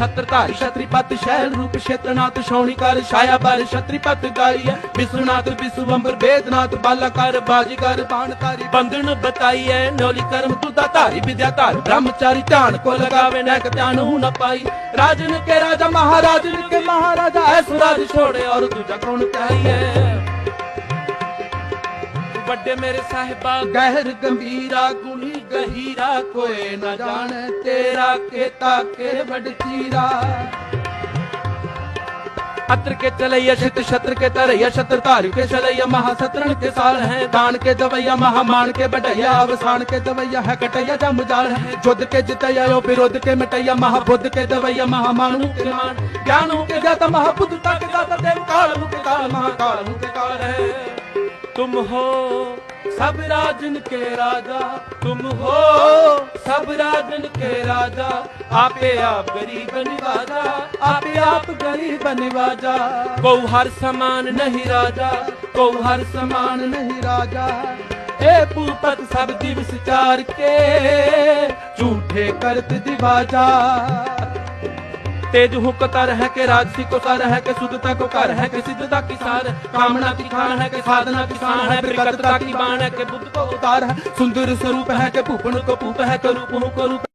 ਛਤਰਧਾਰੀ ਛਤਰੀਪਤ shell ਰੂਪ ਛੇਤਰਨਾਥ ਸ਼ੌਣੀ ਛਾਇਆ ਪਰ ਛਤਰੀਪਤ ਗਾਈਐ ਵਿਸ਼ਵਨਾਥ ਵਿਸ਼ਵੰਬਰ ਵੇਦਨਾਥ, ਬਾਲਾਕਾਰ, ਬਾਜੀਗਰ ਬਾਣਕਾਰੀ ਬੰਧਨ ਬਤਾਈਐ ਨੋਲੀ ਕਰਮ ਤੁਦਾ ਧਾਰੀ, ਵਿਦਿਆ ਧਾਰ, ਬ੍ਰਹਮਚਾਰੀ, ਧਿਆਨ ਕੋ ਲਗਾਵੇ, ਨੈਕ ਧਿਆਨ ਹੂ ਨ ਪਾਈ। ਰਾਜਨ ਕੇ ਰਾਜਾ, ਮਹਾਰਾਜਨ ਕੇ ਮਹਾਰਾਜਾ ਐਸੋ ਰਾਜ ਛੋੜੇ ਔਰ ਦੂਜਾ ਕੌਣ ਚਾਹੀਏ ਵੱਡੇ ਮੇਰੇ ਸਾਹਿਬਾ ਗਹਿਰ ਗੰਭੀਰਾ ਗੁਣੀ ਗਹੀਰਾ ਕੋਏ ਨਾ ਜਾਣੇ ਤੇਰਾ ਕੀਤਾ ਕੇ ਵੱਡ ਚੀਰਾ अत्र के चलैया छित छत्र के तरैया छत्र तारु के चलैया महासतरण के साल है दान के दवैया महामान के बढ़ैया अवसान के दवैया है कटैया जम जाल है जुद्ध के जितैया यो विरोध के मिटैया महाबुद्ध के दवैया महामानु के मान ज्ञानु के ज्ञाता महाबुद्धता के दाता देव काल के काल महाकाल के काल है तुम हो सब राजन के राजा तुम हो सब राजन के राजा आपे आप गरीब निवाजा आपे आप गरीब निवाजा को हर समान नहीं राजा को हर समान नहीं राजा ए पूपत सब दिवस चार के झूठे करत दिवाजा तेज हुक तर है के राजसी को सर है के शुद्धता को कर है के सिद्धता की सार है, कामना की खान है के साधना की शान है विकटता की बाण है के बुद्ध को उतार है सुंदर स्वरूप है के भूपन को भूप है के रूप को रूप